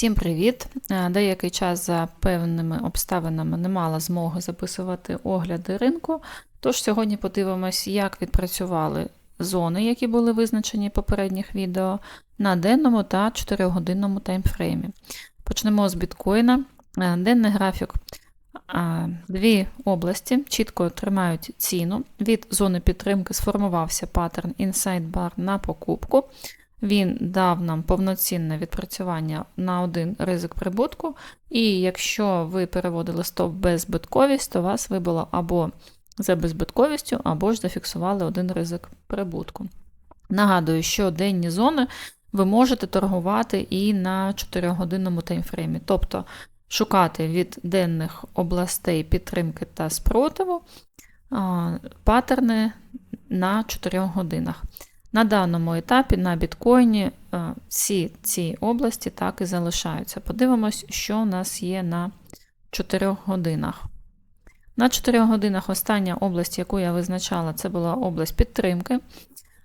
Всім привіт! Е, Деякий час за певними обставинами не мала змоги записувати огляди ринку. Тож сьогодні подивимось, як відпрацювали зони, які були визначені в попередніх відео, на денному та 4-годинному таймфреймі. Почнемо з біткоїна. Е, Денний графік. Дві області чітко тримають ціну. Від зони підтримки сформувався паттерн Inside Bar на покупку. Він дав нам повноцінне відпрацювання на один ризик прибутку, і якщо ви переводили стоп беззбитковість, то вас вибило або за беззбитковістю, або ж зафіксували один ризик прибутку. Нагадую, що денні зони ви можете торгувати і на 4-годинному таймфреймі, тобто шукати від денних областей підтримки та спротиву паттерни на 4 годинах. На даному етапі на біткоїні е, всі ці області так і залишаються. Подивимось, що у нас є на 4 годинах. На 4 годинах остання область, яку я визначала, це була область підтримки.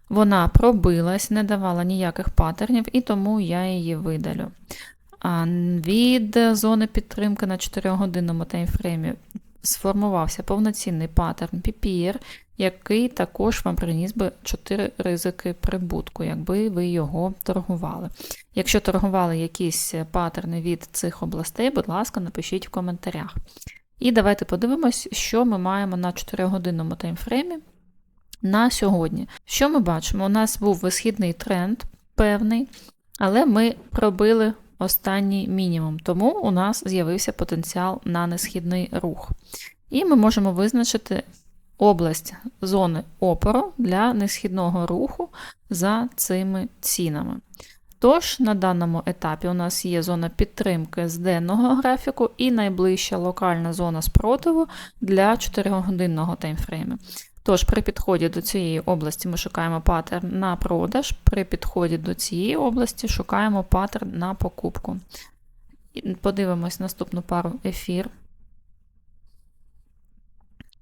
Вона пробилась, не давала ніяких паттернів, і тому я її видалю. А Від зони підтримки на 4-годинному таймфреймі сформувався повноцінний паттерн PPR, який також вам приніс би 4 ризики прибутку, якби ви його торгували. Якщо торгували якісь паттерни від цих областей, будь ласка, напишіть в коментарях. І давайте подивимось, що ми маємо на 4-годинному таймфреймі на сьогодні. Що ми бачимо? У нас був висхідний тренд певний, але ми пробили останній мінімум, тому у нас з'явився потенціал на несхідний рух. І ми можемо визначити область зони опору для несхідного руху за цими цінами. Тож, на даному етапі у нас є зона підтримки з денного графіку і найближча локальна зона спротиву для 4-годинного таймфрейму. Тож, при підході до цієї області ми шукаємо паттерн на продаж, при підході до цієї області шукаємо паттерн на покупку. Подивимось наступну пару ефір.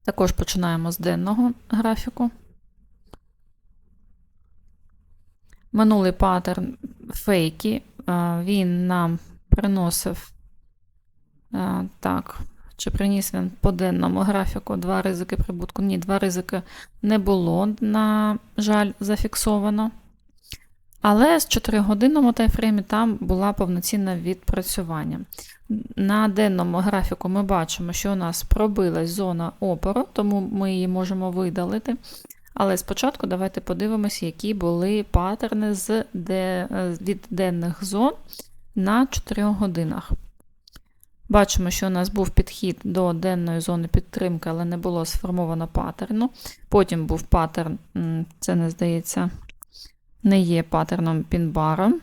Також починаємо з денного графіку. Минулий паттерн фейки, він нам приносив так, чи приніс він по денному графіку два ризики прибутку? Ні, два ризики не було, на жаль, зафіксовано. Але з 4-годинному таймфреймі там була повноцінна відпрацювання. На денному графіку ми бачимо, що у нас пробилась зона опору, тому ми її можемо видалити. Але спочатку давайте подивимося, які були паттерни з де, від денних зон на 4 годинах. Бачимо, що у нас був підхід до денної зони підтримки, але не було сформовано паттерну. Потім був паттерн, це не здається, не є паттерном пінбаром.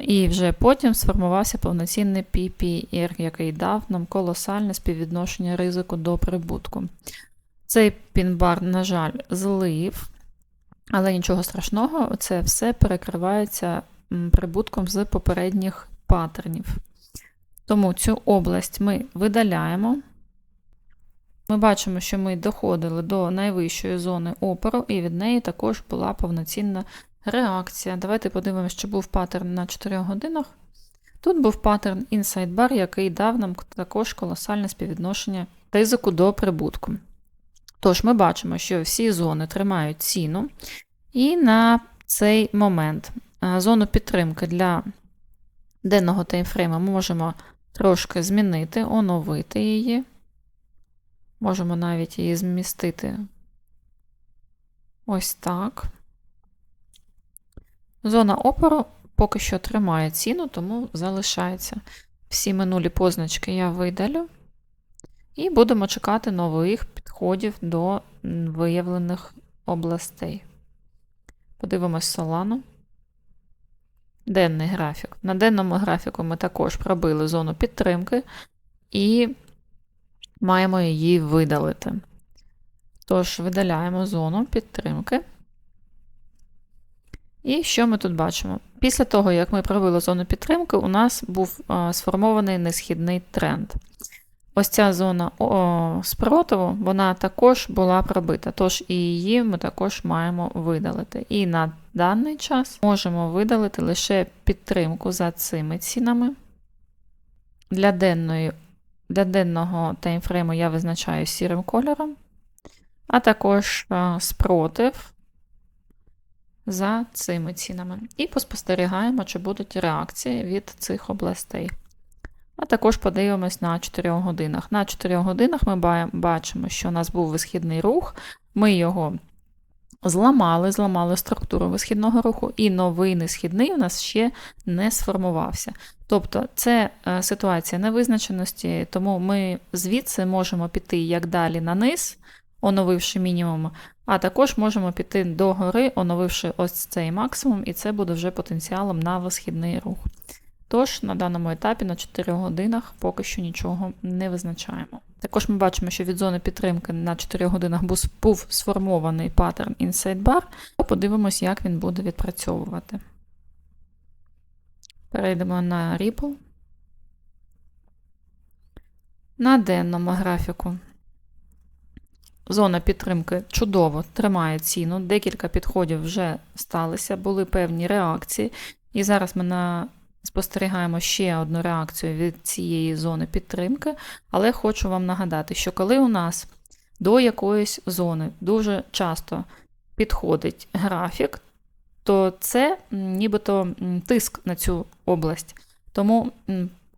І вже потім сформувався повноцінний PPR, який дав нам колосальне співвідношення ризику до прибутку. Цей пінбар, на жаль, злив, але нічого страшного, це все перекривається прибутком з попередніх паттернів. Тому цю область ми видаляємо. Ми бачимо, що ми доходили до найвищої зони опору, і від неї також була повноцінна реакція. Давайте подивимося, що був паттерн на 4 годинах. Тут був паттерн Inside Bar, який дав нам також колосальне співвідношення ризику до прибутку. Тож, ми бачимо, що всі зони тримають ціну, і на цей момент зону підтримки для денного таймфрейму ми можемо трошки змінити, оновити її. Можемо навіть її змістити ось так. Зона опору поки що тримає ціну, тому залишається. Всі минулі позначки я видалю. І будемо чекати нових підходів до виявлених областей. Подивимось Solano. Денний графік. На денному графіку ми також пробили зону підтримки і маємо її видалити. Тож, видаляємо зону підтримки. І що ми тут бачимо? Після того, як ми пробили зону підтримки, у нас був сформований несхідний тренд. Ось ця зона спротиву, вона також була пробита, тож і її ми також маємо видалити. І на даний час можемо видалити лише підтримку за цими цінами. Для, денної, для денного таймфрейму я визначаю сірим кольором, а також е, спротив за цими цінами. І поспостерігаємо, чи будуть реакції від цих областей. А також подивимось на 4 годинах. На 4 годинах ми бачимо, що у нас був висхідний рух, ми його зламали, зламали структуру висхідного руху, і новий несхідний у нас ще не сформувався. Тобто це е, ситуація невизначеності, тому ми звідси можемо піти як далі на низ, оновивши мінімум, а також можемо піти до гори, оновивши ось цей максимум, і це буде вже потенціалом на висхідний рух. Тож на даному етапі на 4 годинах поки що нічого не визначаємо. Також ми бачимо, що від зони підтримки на 4 годинах був- сформований паттерн Inside Bar. Подивимось, як він буде відпрацьовувати. Перейдемо на Ripple. На денному графіку зона підтримки чудово тримає ціну. Декілька підходів вже сталися, були певні реакції. І зараз ми на... спостерігаємо ще одну реакцію від цієї зони підтримки. Але хочу вам нагадати, що коли у нас до якоїсь зони дуже часто підходить графік, то це нібито тиск на цю область. Тому,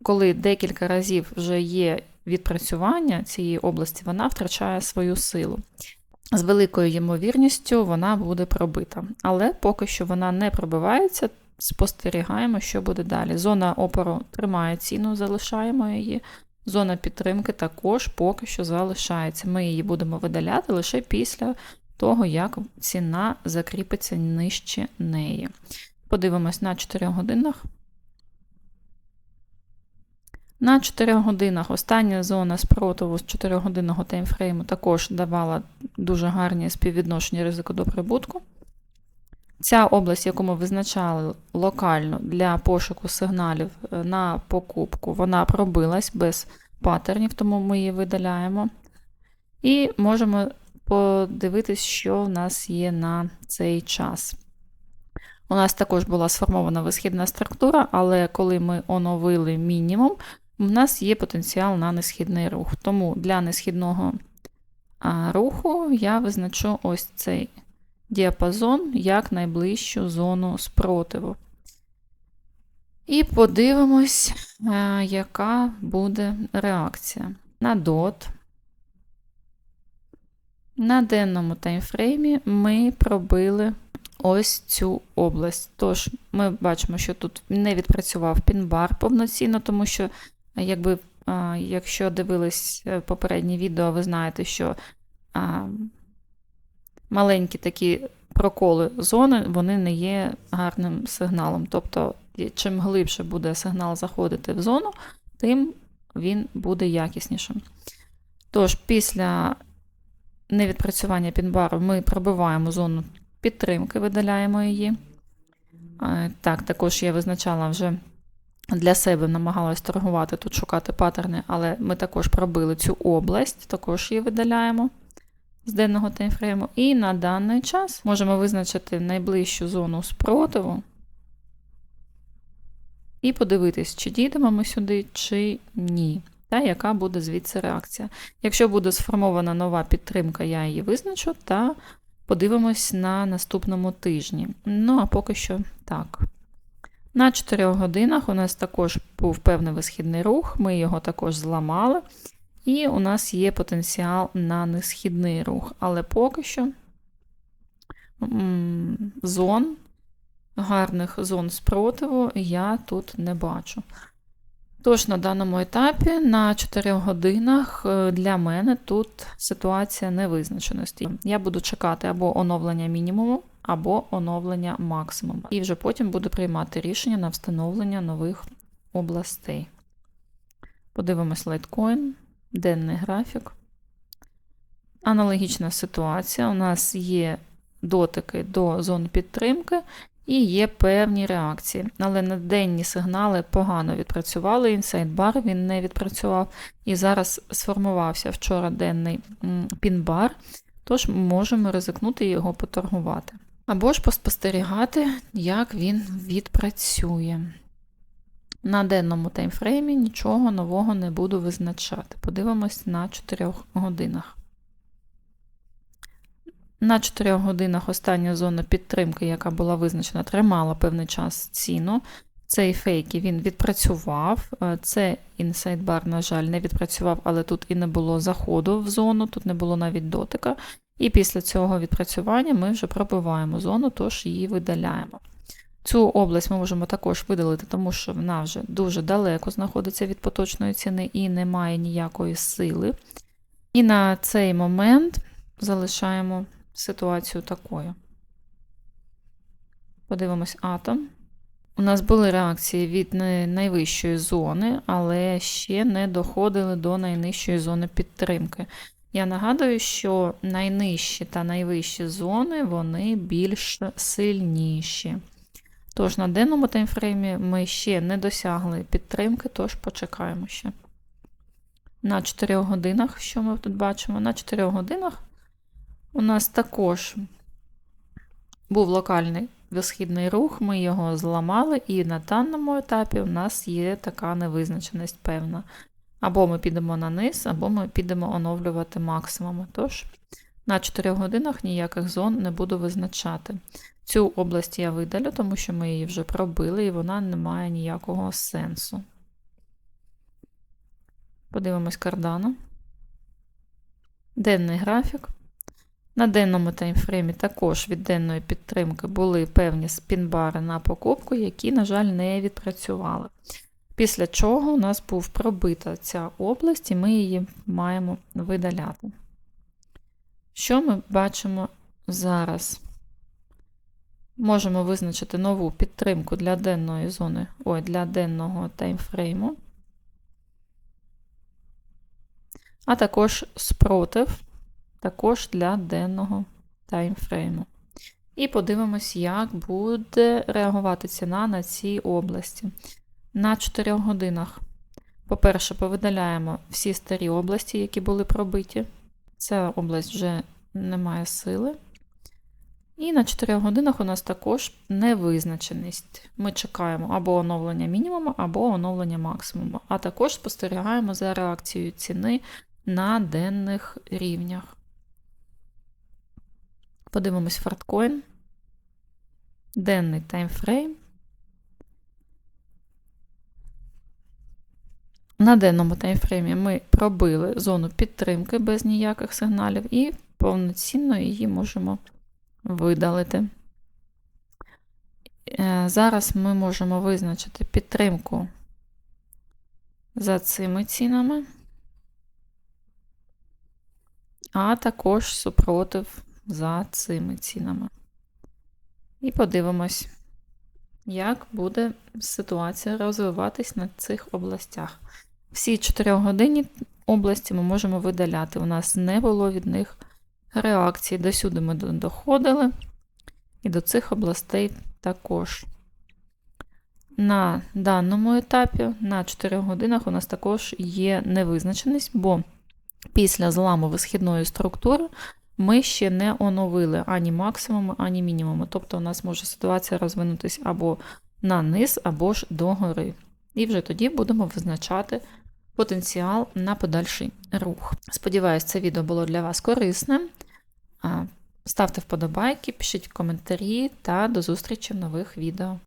коли декілька разів вже є відпрацювання цієї області, вона втрачає свою силу. З великою ймовірністю вона буде пробита. Але поки що вона не пробивається, спостерігаємо, що буде далі. Зона опору тримає ціну, залишаємо її. Зона підтримки також поки що залишається. Ми її будемо видаляти лише після того, як ціна закріпиться нижче неї. Подивимось на 4 годинах. На 4 годинах остання зона спротиву з 4-годинного таймфрейму також давала дуже гарні співвідношення ризику до прибутку. Ця область, яку ми визначали локально для пошуку сигналів е, на покупку, вона пробилась без паттернів, тому ми її видаляємо. І можемо подивитись, що в нас є на цей час. У нас також була сформована висхідна структура, але коли ми оновили мінімум, у нас є потенціал на несхідний рух. Тому для несхідного руху я визначу ось цей діапазон як найближчу зону спротиву. І подивимось, яка буде реакція. На DOT. На денному таймфреймі ми пробили ось цю область. Тож, ми бачимо, що тут не відпрацював пінбар повноцінно, тому що, якби, якщо дивились е, попереднє відео, ви знаєте, що маленькі такі проколи зони вони не є гарним сигналом. Тобто, чим глибше буде сигнал заходити в зону, тим він буде якіснішим. Тож, після невідпрацювання пінбару ми пробиваємо зону підтримки, видаляємо її. Е, Так, також я визначала вже для себе, намагалась торгувати тут, шукати паттерни, але ми також пробили цю область, також її видаляємо з денного таймфрейму. І на даний час можемо визначити найближчу зону спротиву і подивитись, чи дійдемо ми сюди, чи ні. Та яка буде звідси реакція. Якщо буде сформована нова підтримка, я її визначу та подивимось на наступному тижні. Ну, а поки що так. На 4 годинах у нас також був певний висхідний рух, ми його також зламали. І у нас є потенціал на несхідний рух. Але поки що зон, гарних зон спротиву я тут не бачу. Тож на даному етапі на 4 годинах е, для мене тут ситуація невизначеності. Я буду чекати або оновлення мінімуму, або оновлення максимуму. І вже потім буду приймати рішення на встановлення нових областей. Подивимось лайткоін, денний графік. Аналогічна ситуація. У нас є дотики до зон підтримки і є певні реакції. Але на денні сигнали погано відпрацювали. Інсайдбар він не відпрацював. І зараз сформувався вчора денний пінбар, тож можемо ризикнути його поторгувати. Або ж поспостерігати, як він відпрацює. На денному таймфреймі нічого нового не буду визначати. Подивимось на 4 годинах. На 4 годинах остання зона підтримки, яка була визначена, тримала певний час ціну. Цей фейки він відпрацював. Е, Це інсайдбар, на жаль, не відпрацював, але тут і не було заходу в зону, тут не було навіть дотика. І після цього відпрацювання ми вже пробиваємо зону, тож її видаляємо. Цю область ми можемо також видалити, тому що вона вже дуже далеко знаходиться від поточної ціни і не має ніякої сили. І на цей момент залишаємо ситуацію такою. Подивимось атом. У нас були реакції від найвищої зони, але ще не доходили до найнижчої зони підтримки. Я нагадую, що найнижчі та найвищі зони вони більш сильніші. Тож на денному таймфреймі ми ще не досягли підтримки, тож почекаємо ще. На 4 годинах, що ми тут бачимо? На 4 годинах у нас також був локальний висхідний рух, ми його зламали, і на даному етапі у нас є така невизначеність певна. Або ми підемо на низ, або ми підемо оновлювати максимуми. Тож на 4 годинах ніяких зон не буду визначати. Цю область я видалю, тому що ми її вже пробили, і вона не має ніякого сенсу. Подивимось кардану. Денний графік. На денному таймфреймі також від денної підтримки були певні спінбари на покупку, які, на жаль, не відпрацювали. Після чого у нас був пробита ця область, і ми її маємо видаляти. Що ми бачимо зараз? Можемо визначити нову підтримку для денної зони, ой, для денного таймфрейму, а також спротив також для денного таймфрейму. І подивимось, як буде реагувати ціна на цій області. На 4 годинах. По-перше, повидаляємо всі старі області, які були пробиті. Ця область вже не має сили. І на 4 годинах у нас також невизначеність. Ми чекаємо або оновлення мінімуму, або оновлення максимуму. А також спостерігаємо за реакцією ціни на денних рівнях. Подивимось фарткоін. Денний таймфрейм. На денному таймфреймі ми пробили зону підтримки без ніяких сигналів і повноцінно її можемо видалити. Е, зараз ми можемо визначити підтримку за цими цінами, а також супротив за цими цінами. І подивимось, як буде ситуація розвиватись на цих областях. Всі 4 годинні області ми можемо видаляти. У нас не було від них реакції. Досюди ми доходили, і до цих областей також. На даному етапі, на 4 годинах, у нас також є невизначеність, бо після зламу висхідної структури ми ще не оновили ані максимуми, ані мінімуми. Тобто у нас може ситуація розвинутися або на низ, або ж догори. І вже тоді будемо визначати потенціал на подальший рух. Сподіваюсь, це відео було для вас корисним. Ставте вподобайки, пишіть коментарі та до зустрічі в нових відео.